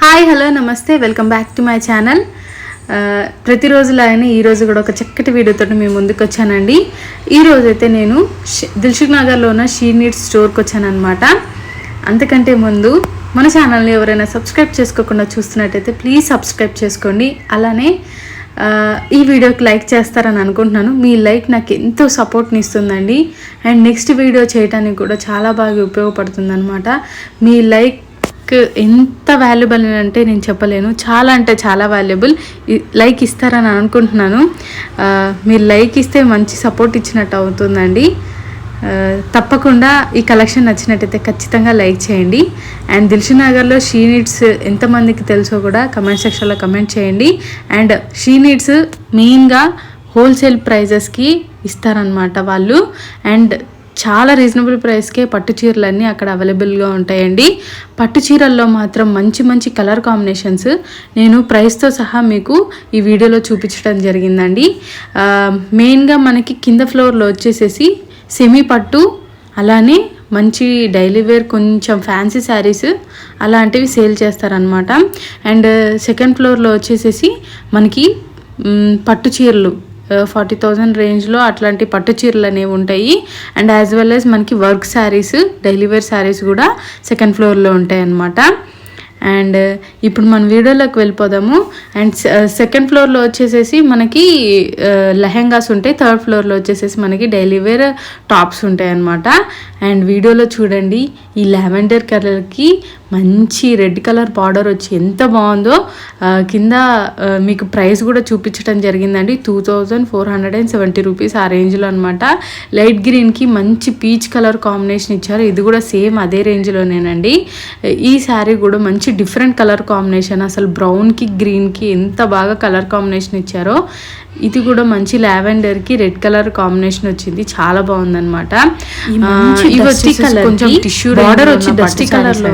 Hi hello namaste welcome back to my channel. ప్రతిరోజులాగానే ఈరోజు కూడా ఒక చక్కటి వీడియోతో మేము ముందుకు వచ్చానండి. ఈరోజు అయితే నేను దిల్సుఖ్ నగర్లో ఉన్న షీ నీడ్స్ స్టోర్కి వచ్చానమాట అంతకంటే ముందు మన ఛానల్ని ఎవరైనా సబ్స్క్రైబ్ చేసుకోకుండా చూస్తున్నట్టయితే ప్లీజ్ సబ్స్క్రైబ్ చేసుకోండి. అలానే ఈ వీడియోకి లైక్ చేస్తారని అనుకుంటున్నాను. మీ లైక్ నాకు ఎంతో సపోర్ట్ని ఇస్తుందండి. అండ్ నెక్స్ట్ వీడియో చేయడానికి కూడా చాలా బాగా ఉపయోగపడుతుంది అనమాట మీ లైక్ లైక్ ఎంత వాల్యుబుల్ అంటే నేను చెప్పలేను. చాలా అంటే చాలా వాల్యుబుల్ లైక్ ఇస్తారని అనుకుంటున్నాను. మీరు లైక్ ఇస్తే మంచి సపోర్ట్ ఇచ్చినట్టు అవుతుందండి. తప్పకుండా ఈ కలెక్షన్ నచ్చినట్టయితే ఖచ్చితంగా లైక్ చేయండి. అండ్ దిల్షు నగర్లో షీ నీడ్స్ ఎంతమందికి తెలుసో కూడా కమెంట్ సెక్షన్లో కమెంట్ చేయండి. అండ్ షీ నీడ్స్ మెయిన్గా హోల్సేల్ ప్రైజెస్కి ఇస్తారనమాట వాళ్ళు. అండ్ చాలా రీజనబుల్ ప్రైస్కే పట్టు చీరలన్నీ అక్కడ అవైలబుల్గా ఉంటాయండి. పట్టు చీరల్లో మాత్రం మంచి మంచి కలర్ కాంబినేషన్స్ నేను ప్రైస్తో సహా మీకు ఈ వీడియోలో చూపించడం జరిగిందండి. మెయిన్గా మనకి కింద ఫ్లోర్లో వచ్చేసేసి సెమీ పట్టు అలానే మంచి డైలీ వేర్ కొంచెం ఫ్యాన్సీ శారీస్ అలాంటివి సేల్ చేస్తారనమాట అండ్ సెకండ్ ఫ్లోర్లో వచ్చేసేసి మనకి పట్టు చీరలు. ఫార్టీ థౌజండ్ రేంజ్లో అట్లాంటి పట్టు చీరలు అనేవి ఉంటాయి. అండ్ యాజ్ వెల్ యాజ్ మనకి work saris daily wear saris కూడా సెకండ్ ఫ్లోర్లో ఉంటాయి అన్నమాట అండ్ ఇప్పుడు మన వీడియోలోకి వెళ్ళిపోదాము. అండ్ సెకండ్ ఫ్లోర్లో వచ్చేసేసి మనకి లెహెంగాస్ ఉంటాయి. థర్డ్ ఫ్లోర్లో వచ్చేసేసి మనకి డైలీ వేర్ టాప్స్ ఉంటాయి అన్నమాట. అండ్ వీడియోలో చూడండి ఈ లావెండర్ కలర్కి మంచి రెడ్ కలర్ బార్డర్ వచ్చి ఎంత బాగుందో. కింద మీకు ప్రైస్ కూడా చూపించడం జరిగిందండి. Two thousand four hundred and seventy rupees ఆ రేంజ్లో అనమాట లైట్ గ్రీన్కి మంచి పీచ్ కలర్ కాంబినేషన్ ఇచ్చారు. ఇది కూడా సేమ్ అదే రేంజ్లోనేనండి ఈ శారీ కూడా మంచి డిఫరెంట్ కలర్ కాంబినేషన్ అసలు బ్రౌన్కి గ్రీన్కి ఎంత బాగా కలర్ కాంబినేషన్ ఇచ్చారో ఇది కూడా మంచి లావెండర్కి రెడ్ కలర్ కాంబినేషన్ వచ్చింది. చాలా బాగుందన్నమాట. మంచి ఇవి కొంచెం టిష్యూ బార్డర్ వచ్చి డస్టీ కలర్లో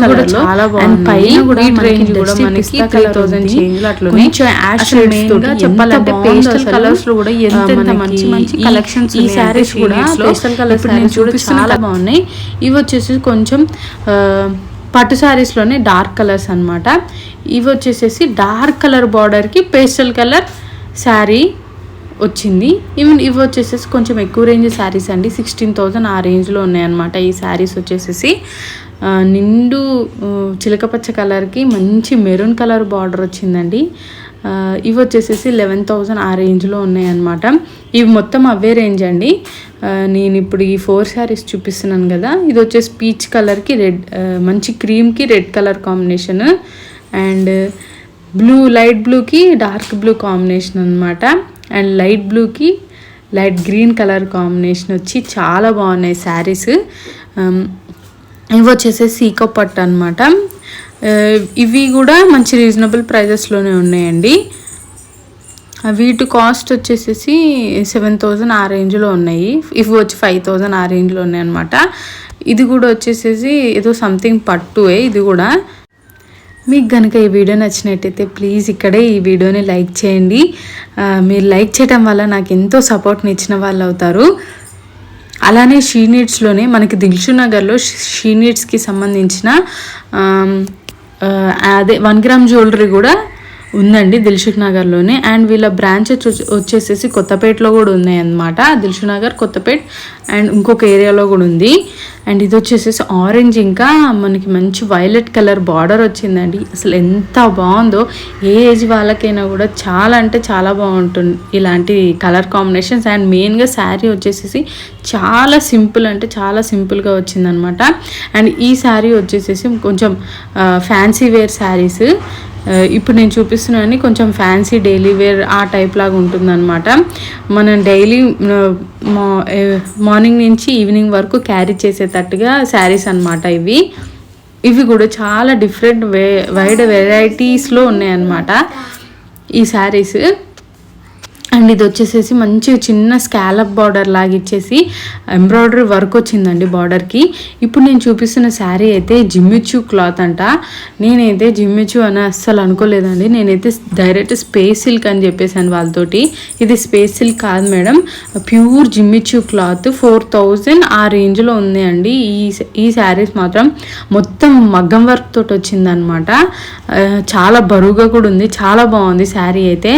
కూడా లో. చాలా బాగుంది పైన కూడా range కూడా మనకి త్రీ థౌసండ్. చేంజ్ అట్లా కొంచెం ash shades తోటి ఎంత చెప్పాలంటే పేస్టల్. కలర్స్లో కూడా ఎంత మంచి మంచి కలెక్షన్స్ ఈ sarees కూడా ఇప్పుడు నేను sarees కూడా చాలా బాగున్నాయి. ఇవి వచ్చేసి కొంచెం పట్టు శారీస్లోనే డార్క్ కలర్స్ అన్నమాట. ఇవి వచ్చేసేసి డార్క్ కలర్ బార్డర్కి పేస్టల్ కలర్ శారీ వచ్చింది. ఈవెన్ ఇవి వచ్చేసేసి కొంచెం ఎక్కువ రేంజ్ శారీస్ అండి. సిక్స్టీన్ థౌజండ్ ఆ రేంజ్లో ఉన్నాయన్నమాట ఈ శారీస్ వచ్చేసేసి. నిండు చిలకపచ్చ కలర్కి మంచి మెరూన్ కలర్ బార్డర్ వచ్చిందండి. ఇవి వచ్చేసేసి లెవెన్ థౌజండ్ ఆ రేంజ్లో ఉన్నాయన్నమాట. ఇవి మొత్తం అవే రేంజ్ అండి. నేను ఇప్పుడు ఈ ఫోర్ శారీస్ చూపిస్తున్నాను కదా. ఇది వచ్చేసి పీచ్ కలర్కి రెడ్ మంచి క్రీమ్కి red colour combination and blue light బ్లూకి డార్క్ బ్లూ కాంబినేషన్ అనమాట అండ్ లైట్ బ్లూకి లైట్ గ్రీన్ కలర్ కాంబినేషన్ వచ్చి చాలా బాగున్నాయి శారీస్ um, ఇవి వచ్చేసి సీకో పట్టు అనమాట ఇవి కూడా మంచి రీజనబుల్ ప్రైజెస్లోనే ఉన్నాయండి. వీటి కాస్ట్ వచ్చేసేసి సెవెన్ థౌజండ్ ఆ రేంజ్లో ఉన్నాయి. ఇవి వచ్చి ఫైవ్ థౌజండ్ ఆ రేంజ్లో ఉన్నాయి అనమాట ఇది కూడా వచ్చేసేసి ఏదో సంథింగ్ పట్టువే ఇది కూడా. మీకు కనుక ఈ వీడియో నచ్చినట్టయితే ప్లీజ్ ఇక్కడే ఈ వీడియోని లైక్ చేయండి. మీరు లైక్ చేయడం వల్ల నాకు ఎంతో సపోర్ట్ని ఇచ్చిన వాళ్ళు అవుతారు. అలానే షీ నీడ్స్లోనే మనకి దిల్షు నగర్లో షీ నీడ్స్కి సంబంధించిన అదే వన్ గ్రామ్ జ్యువెలరీ కూడా ఉందండి దిల్షుక్ నగర్లోనే. అండ్ వీళ్ళ బ్రాంచ్ వచ్చేసేసి కొత్తపేటలో కూడా ఉన్నాయి అన్నమాట దిల్షుక్ నగర్ కొత్తపేట్ అండ్ ఇంకొక ఏరియాలో కూడా ఉంది. అండ్ ఇది వచ్చేసేసి ఆరెంజ్ ఇంకా. మనకి మంచి వైలెట్ కలర్ బార్డర్ వచ్చిందండి. అసలు ఎంత బాగుందో. ఏ ఏజ్ వాళ్ళకైనా కూడా చాలా అంటే చాలా బాగుంటుంది ఇలాంటి కలర్ కాంబినేషన్స్. అండ్ మెయిన్గా శారీ వచ్చేసేసి చాలా సింపుల్ అంటే చాలా సింపుల్గా వచ్చిందనమాట అండ్ ఈ శారీ వచ్చేసేసి కొంచెం ఫ్యాన్సీ వేర్ శారీస్. Uh, ఇప్పుడు నేను చూపిస్తున్నాను కొంచెం ఫ్యాన్సీ డైలీ వేర్ ఆ టైప్ లాగా ఉంటుందన్నమాట. మనం డైలీ మార్నింగ్ నుంచి ఈవినింగ్ వరకు క్యారీ చేసేటట్టుగా శారీస్ అన్నమాట ఇవి. ఇవి కూడా చాలా డిఫరెంట్ వే వైడ్ వెరైటీస్లో ఉన్నాయన్నమాట. ఈ శారీస్ అండ్ ఇది వచ్చేసేసి మంచి చిన్న స్కాలప్ బార్డర్ లాగిచ్చేసి ఎంబ్రాయిడరీ వర్క్ వచ్చిందండి బార్డర్కి ఇప్పుడు నేను చూపిస్తున్న శారీ అయితే జిమ్మిచ్యూ క్లాత్ అంట. నేనైతే జిమ్మిచూ అని అస్సలు అనుకోలేదండి. నేనైతే డైరెక్ట్ స్పేస్ సిల్క్ అని చెప్పేసాను వాళ్ళతోటి. ఇది స్పేస్ సిల్క్ కాదు madam. Pure Jimmy Choo cloth four thousand ఆ రేంజ్లో ఉంది అండి ఈ ఈ శారీస్ మాత్రం మొత్తం మగ్గం వర్క్ తోటి వచ్చిందనమాట చాలా బరువుగా కూడా ఉంది. చాలా బాగుంది శారీ అయితే.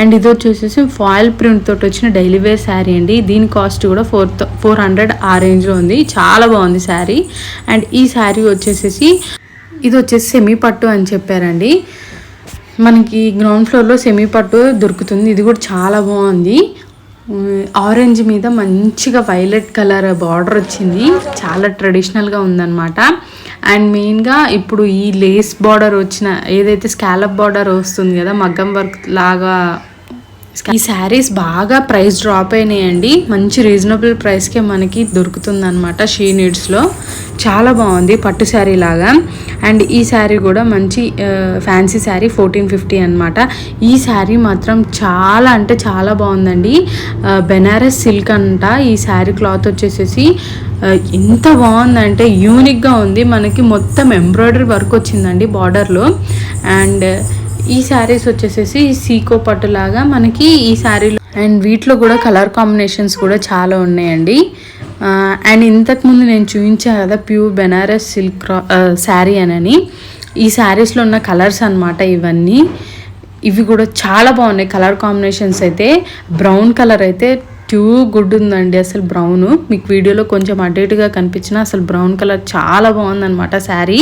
అండ్ ఇది వచ్చేసేసి ఆయిల్ ప్రింట్ తోటి వచ్చిన డైలీ వేర్ శారీ అండి. దీని కాస్ట్ కూడా ఫోర్ ఫోర్ హండ్రెడ్ ఆ రేంజ్లో ఉంది. చాలా బాగుంది శారీ. అండ్ ఈ శారీ వచ్చేసేసి ఇది వచ్చేసి సెమీ పట్టు అని చెప్పారండి. మనకి గ్రౌండ్ ఫ్లోర్లో సెమీ పట్టు దొరుకుతుంది. ఇది కూడా చాలా బాగుంది. ఆరెంజ్ మీద మంచిగా వైలెట్ కలర్ బార్డర్ వచ్చింది. చాలా ట్రెడిషనల్గా ఉందన్నమాట. అండ్ మెయిన్గా ఇప్పుడు ఈ లేస్ బార్డర్ వచ్చిన ఏదైతే స్కాలప్ బార్డర్ వస్తుంది కదా మగ్గం వర్క్ లాగా ఈ శారీస్ బాగా ప్రైస్ డ్రాప్ అయినాయండి. మంచి రీజనబుల్ ప్రైస్కే మనకి దొరుకుతుంది అనమాట షీ నీడ్స్లో చాలా బాగుంది పట్టు శారీ లాగా. అండ్ ఈ శారీ కూడా మంచి ఫ్యాన్సీ శారీ ఫోర్టీన్ ఫిఫ్టీ అనమాట ఈ శారీ మాత్రం చాలా అంటే చాలా బాగుందండి. బెనారస్ సిల్క్ అంట ఈ శారీ క్లాత్ వచ్చేసేసి ఎంత బాగుందంటే యూనిక్గా ఉంది. మనకి మొత్తం ఎంబ్రాయిడరీ వర్క్ వచ్చిందండి బార్డర్లో అండ్ ఈ శారీస్ వచ్చేసేసి సీకో పట్టులాగా మనకి ఈ శారీలో అండ్ వీటిలో కూడా కలర్ కాంబినేషన్స్ కూడా చాలా ఉన్నాయండి. అండ్ ఇంతకుముందు నేను చూపించాను కదా ప్యూర్ బెనారస్ సిల్క్ శారీ అనని. ఈ శారీస్లో ఉన్న కలర్స్ అన్నమాట ఇవన్నీ. ఇవి కూడా చాలా బాగున్నాయి. కలర్ కాంబినేషన్స్ అయితే బ్రౌన్ కలర్ అయితే ట్యూ గుడ్ ఉందండి అసలు బ్రౌన్. మీకు వీడియోలో కొంచెం అడ్డేటుగా కనిపించిన అసలు బ్రౌన్ కలర్ చాలా బాగుందన్నమాట శారీ.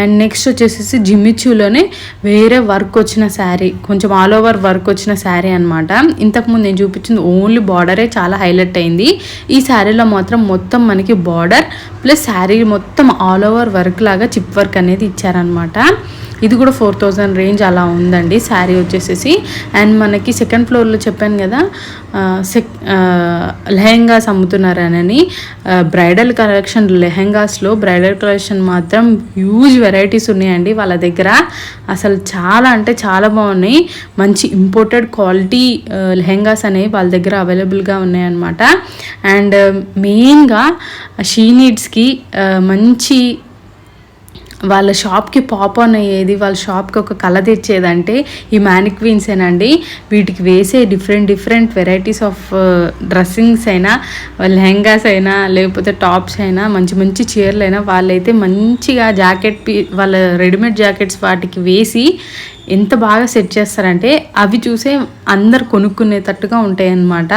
అండ్ నెక్స్ట్ వచ్చేసేసి జిమ్మిచ్యూలోనే వేరే వర్క్ వచ్చిన శారీ కొంచెం ఆల్ ఓవర్ వర్క్ వచ్చిన శారీ అనమాట ఇంతకుముందు నేను చూపించింది ఓన్లీ బార్డరే చాలా హైలైట్ అయింది. ఈ శారీలో మాత్రం మొత్తం మనకి బార్డర్ ప్లస్ శారీ మొత్తం ఆల్ ఓవర్ వర్క్ లాగా చిప్ వర్క్ అనేది ఇచ్చారనమాట ఇది కూడా ఫోర్ థౌజండ్ రేంజ్ అలా ఉందండి. శారీ వచ్చేసేసి. అండ్ మనకి సెకండ్ ఫ్లోర్లో చెప్పాను కదా సెక్ లెహెంగాస్ అమ్ముతున్నారనని. బ్రైడల్ కలెక్షన్ లెహెంగాస్లో బ్రైడల్ కలెక్షన్ మాత్రం హ్యూజ్ వెరైటీస్ ఉన్నాయండి వాళ్ళ దగ్గర. అసలు చాలా అంటే చాలా బాగున్నాయి. మంచి ఇంపోర్టెడ్ క్వాలిటీ లెహెంగాస్ అనేవి వాళ్ళ దగ్గర అవైలబుల్గా ఉన్నాయన్నమాట. అండ్ మెయిన్గా షీ నీడ్స్కి మంచి వాళ్ళ షాప్కి పాప్ ఆన్ అయ్యేది వాళ్ళ షాప్కి ఒక కళ తెచ్చేదంటే ఈ మ్యానిక్వీన్సేనండి వీటికి వేసే different different varieties of dressings అయినా లెహంగాస్ అయినా లేకపోతే టాప్స్ అయినా మంచి మంచి చీరలు అయినా వాళ్ళైతే మంచిగా జాకెట్ పీ వాళ్ళ రెడీమేడ్ జాకెట్స్ వాటికి వేసి ఎంత బాగా సెట్ చేస్తారంటే అవి చూసే అందరు కొనుక్కునేటట్టుగా ఉంటాయి అన్నమాట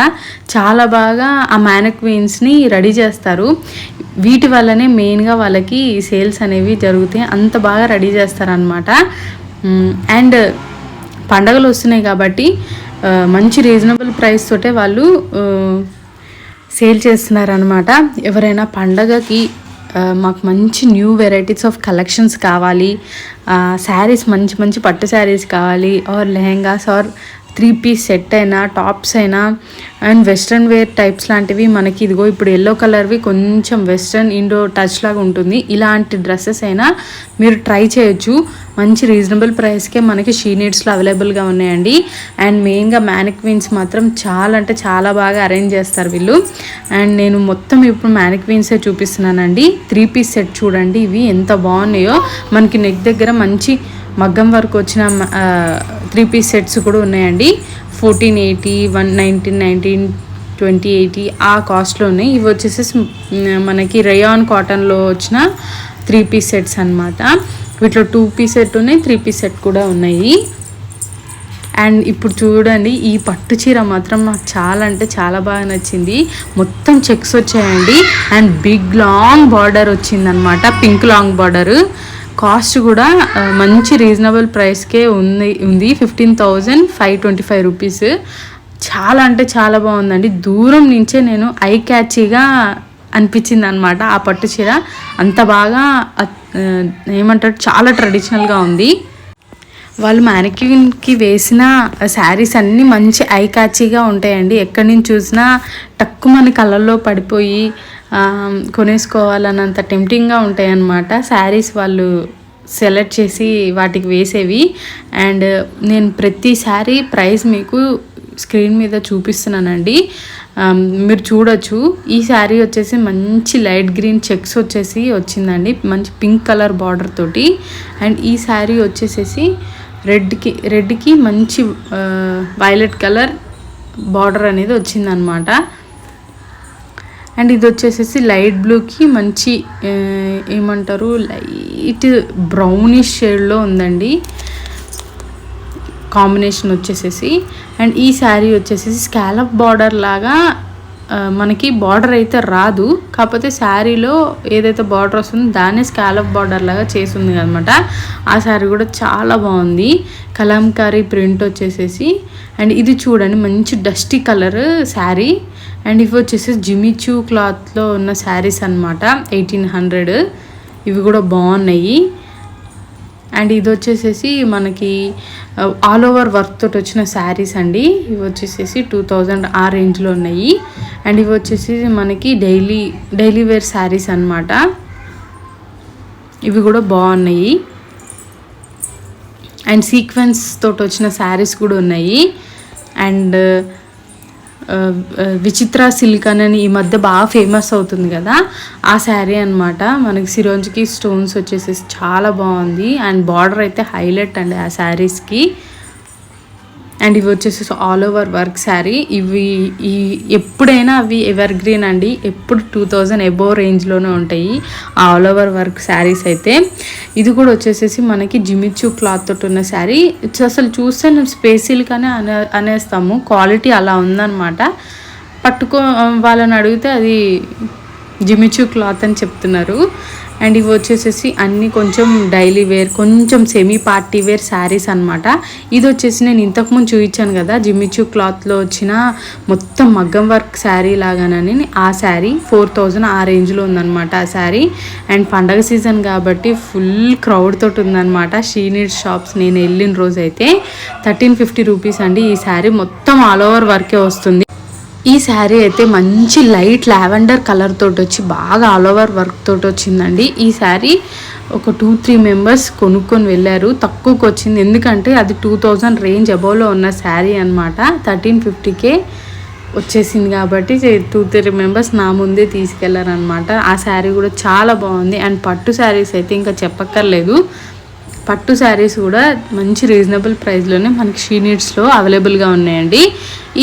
చాలా బాగా ఆ మ్యానక్వీన్స్ని రెడీ చేస్తారు. వీటి వల్లనే మెయిన్గా వాళ్ళకి సేల్స్ అనేవి జరుగుతాయి అంత బాగా రెడీ చేస్తారనమాట అండ్ పండగలు వస్తున్నాయి కాబట్టి మంచి రీజనబుల్ ప్రైస్ తోటే వాళ్ళు సేల్ చేస్తున్నారనమాట ఎవరైనా పండగకి మాకు మంచి న్యూ వెరైటీస్ ఆఫ్ కలెక్షన్స్ కావాలి. శారీస్ మంచి మంచి పట్టు శారీస్ కావాలి. Or lehengas or three piece set అయినా టాప్స్ అయినా అండ్ వెస్ట్రన్ వేర్ టైప్స్ లాంటివి మనకి ఇదిగో ఇప్పుడు ఎల్లో కలర్వి కొంచెం వెస్ట్రన్ ఇండో టచ్ లాగా ఉంటుంది. ఇలాంటి డ్రెస్సెస్ అయినా మీరు ట్రై చేయొచ్చు. మంచి రీజనబుల్ ప్రైస్కే మనకి షీ నీడ్స్లో అవైలబుల్గా ఉన్నాయండి. అండ్ మెయిన్గా మ్యానిక్వీన్స్ మాత్రం చాలా అంటే చాలా బాగా అరేంజ్ చేస్తారు వీళ్ళు. అండ్ నేను మొత్తం ఇప్పుడు మ్యానిక్వీన్సే చూపిస్తున్నానండి. త్రీ పీస్ సెట్ చూడండి ఇవి ఎంత బాగున్నాయో. మనకి నెక్ దగ్గర మంచి మగ్గం వరకు వచ్చిన త్రీ పీస్ సెట్స్ కూడా ఉన్నాయండి. Fourteen eighty one nineteen nineteen twenty eighty ఆ కాస్ట్లో ఉన్నాయి. ఇవి వచ్చేసి మనకి రయాన్ కాటన్లో వచ్చిన త్రీ పీస్ సెట్స్ అన్నమాట. వీటిలో టూ పీస్ సెట్ ఉన్నాయి త్రీ పీస్ సెట్ కూడా ఉన్నాయి. అండ్ ఇప్పుడు చూడండి ఈ పట్టు చీర మాత్రం నాకు చాలా అంటే చాలా బాగా నచ్చింది. మొత్తం చెక్స్ వచ్చాయండి. అండ్ బిగ్ లాంగ్ బార్డర్ వచ్చిందనమాట పింక్ లాంగ్ బార్డర్ కాస్ట్ కూడా మంచి రీజనబుల్ ప్రైస్కే ఉంది ఉంది. Fifteen thousand five twenty five rupees చాలా అంటే చాలా బాగుందండి. దూరం నుంచే నేను ఐ క్యాచీగా అనిపించింది అనమాట ఆ పట్టు చీర. అంత బాగా ఏమంటారు చాలా ట్రెడిషనల్గా ఉంది. వాళ్ళు మ్యానిక్యూన్కి వేసిన శారీస్ అన్నీ మంచి ఐ క్యాచీగా ఉంటాయండి. ఎక్కడి నుంచి చూసినా టక్కు మన కళ్ళల్లో పడిపోయి కొనేసుకోవాలన్నంత టెంప్టింగ్గా ఉంటాయి అన్నమాట శారీస్ వాళ్ళు సెలెక్ట్ చేసి వాటికి వేసేవి. అండ్ నేను ప్రతిసారి ప్రైస్ మీకు స్క్రీన్ మీద చూపిస్తున్నానండి. మీరు చూడొచ్చు. ఈ శారీ వచ్చేసి మంచి లైట్ గ్రీన్ చెక్స్ వచ్చేసి వచ్చిందండి. మంచి పింక్ కలర్ బార్డర్ తోటి. అండ్ ఈ శారీ వచ్చేసేసి రెడ్కి రెడ్కి మంచి వైలెట్ కలర్ బార్డర్ అనేది వచ్చిందనమాట అండ్ ఇది వచ్చేసేసి లైట్ బ్లూకి మంచి ఏమంటారు లైట్ బ్రౌనిష్ షేడ్లో ఉందండి. కాంబినేషన్ వచ్చేసేసి. అండ్ ఈ శారీ వచ్చేసేసి స్కాలప్ బార్డర్ లాగా మనకి బార్డర్ అయితే రాదు. కాకపోతే శారీలో ఏదైతే బార్డర్ వస్తుందో దాన్నే స్కాలప్ బార్డర్ లాగా చేసింది అనమాట ఆ శారీ కూడా చాలా బాగుంది. కలంకారీ ప్రింట్ వచ్చేసేసి. అండ్ ఇది చూడండి మంచి డస్టీ కలర్ శారీ. అండ్ ఇవి వచ్చేసి జిమిచూ క్లాత్లో ఉన్న శారీస్ అనమాట ఎయిటీన్ హండ్రెడ్. ఇవి కూడా బాగున్నాయి. అండ్ ఇది వచ్చేసేసి మనకి ఆల్ ఓవర్ వర్క్ తోటి వచ్చిన శారీస్ అండి. ఇవి వచ్చేసేసి టూ థౌజండ్ ఆ రేంజ్లో ఉన్నాయి. అండ్ ఇవి వచ్చేసి మనకి డైలీ డైలీ వేర్ శారీస్ అన్నమాట. ఇవి కూడా బాగున్నాయి. అండ్ సీక్వెన్స్ తోటి వచ్చిన శారీస్ కూడా ఉన్నాయి. అండ్ విచిత్ర సిల్క్ అని ఈ మధ్య బాగా ఫేమస్ అవుతుంది కదా. ఆ శారీ అన్నమాట. మనకి సిరోంజ్కి స్టోన్స్ వచ్చేసి చాలా బాగుంది. అండ్ బార్డర్ అయితే హైలైట్ అండి ఆ శారీస్కి. అండ్ ఇవి వచ్చేసి ఆల్ ఓవర్ వర్క్ శారీ ఇవి ఈ ఎప్పుడైనా అవి ఎవర్ గ్రీన్ అండి. ఎప్పుడు టూ థౌజండ్ ఎబోవ్ రేంజ్లోనే ఉంటాయి. ఆల్ ఓవర్ వర్క్ శారీస్ అయితే. ఇది కూడా వచ్చేసేసి మనకి జిమిచు క్లాత్ తోటి ఉన్న శారీ అసలు చూస్తే నేను స్పేసిల్గానే అనే అనేస్తాము. క్వాలిటీ అలా ఉందన్నమాట. పట్టుకో వాళ్ళని అడిగితే అది జిమిచు క్లాత్ అని చెప్తున్నారు. అండ్ ఇవి వచ్చేసేసి అన్ని కొంచెం డైలీ వేర్ కొంచెం సెమీ పార్టీ వేర్ శారీస్ అనమాట ఇది వచ్చేసి నేను ఇంతకుముందు చూపించాను కదా జిమిచు క్లాత్లో వచ్చిన మొత్తం మగ్గం వర్క్ శారీ లాగానని ఆ శారీ ఫోర్ థౌజండ్ ఆ రేంజ్లో ఉందన్నమాట ఆ శారీ. అండ్ పండగ సీజన్ కాబట్టి ఫుల్ క్రౌడ్ తోటి ఉందన్నమాట. షీనీడ్ షాప్స్ నేను వెళ్ళిన రోజు అయితే థర్టీన్ ఫిఫ్టీ రూపీస్ అండి. ఈ శారీ మొత్తం ఆల్ ఓవర్ వర్కే వస్తుంది. ఈ శారీ అయితే మంచి లైట్ లావెండర్ కలర్ తోటి వచ్చి బాగా ఆల్ ఓవర్ వర్క్ తోటి వచ్చిందండి. ఈ శారీ ఒక టూ త్రీ మెంబర్స్ కొనుక్కొని వెళ్ళారు. తక్కువకి వచ్చింది. ఎందుకంటే అది టూ థౌజండ్ రేంజ్ అబోవ్లో ఉన్న శారీ అనమాట థర్టీన్ ఫిఫ్టీకే వచ్చేసింది కాబట్టి టూ త్రీ మెంబర్స్ నా ముందే తీసుకెళ్ళారనమాట ఆ శారీ కూడా చాలా బాగుంది. అండ్ పట్టు శారీస్ అయితే ఇంకా చెప్పక్కర్లేదు. పట్టు శారీస్ కూడా మంచి రీజనబుల్ ప్రైస్లోనే మనకి షీనిట్స్లో అవైలబుల్గా ఉన్నాయండి.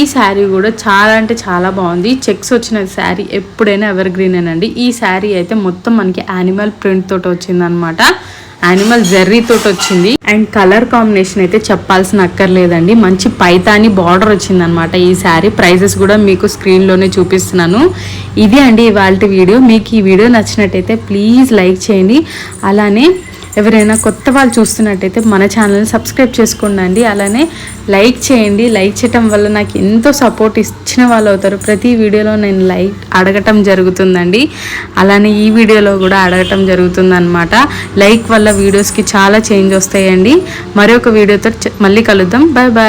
ఈ శారీ కూడా చాలా అంటే చాలా బాగుంది. చెక్స్ వచ్చిన శారీ ఎప్పుడైనా ఎవర్ గ్రీన్ అండి ఈ శారీ అయితే మొత్తం మనకి యానిమల్ ప్రింట్ తోటి వచ్చిందనమాట యానిమల్ జర్రీ తోటి వచ్చింది. అండ్ కలర్ కాంబినేషన్ అయితే చెప్పాల్సిన అక్కర్లేదండి. మంచి పైతాని బార్డర్ వచ్చిందనమాట ఈ శారీ. ప్రైజెస్ కూడా మీకు స్క్రీన్లోనే చూపిస్తున్నాను. ఇది అండి ఇవాళ వీడియో. మీకు ఈ వీడియో నచ్చినట్టయితే ప్లీజ్ లైక్ చేయండి. అలానే ఎవరైనా కొత్త వాళ్ళు చూస్తున్నట్టయితే మన ఛానల్ని సబ్స్క్రైబ్ చేసుకోండి అలానే లైక్ చేయండి. లైక్ చేయటం వల్ల నాకు ఎంతో సపోర్ట్ ఇచ్చిన వాళ్ళు అవుతారు. ప్రతి వీడియోలో నేను లైక్ అడగటం జరుగుతుందండి. అలానే ఈ వీడియోలో కూడా అడగటం జరుగుతుందన్నమాట. లైక్ వల్ల వీడియోస్కి చాలా చేంజ్ వస్తాయండి. మరొక వీడియోతో మళ్ళీ కలుద్దాం. Bye bye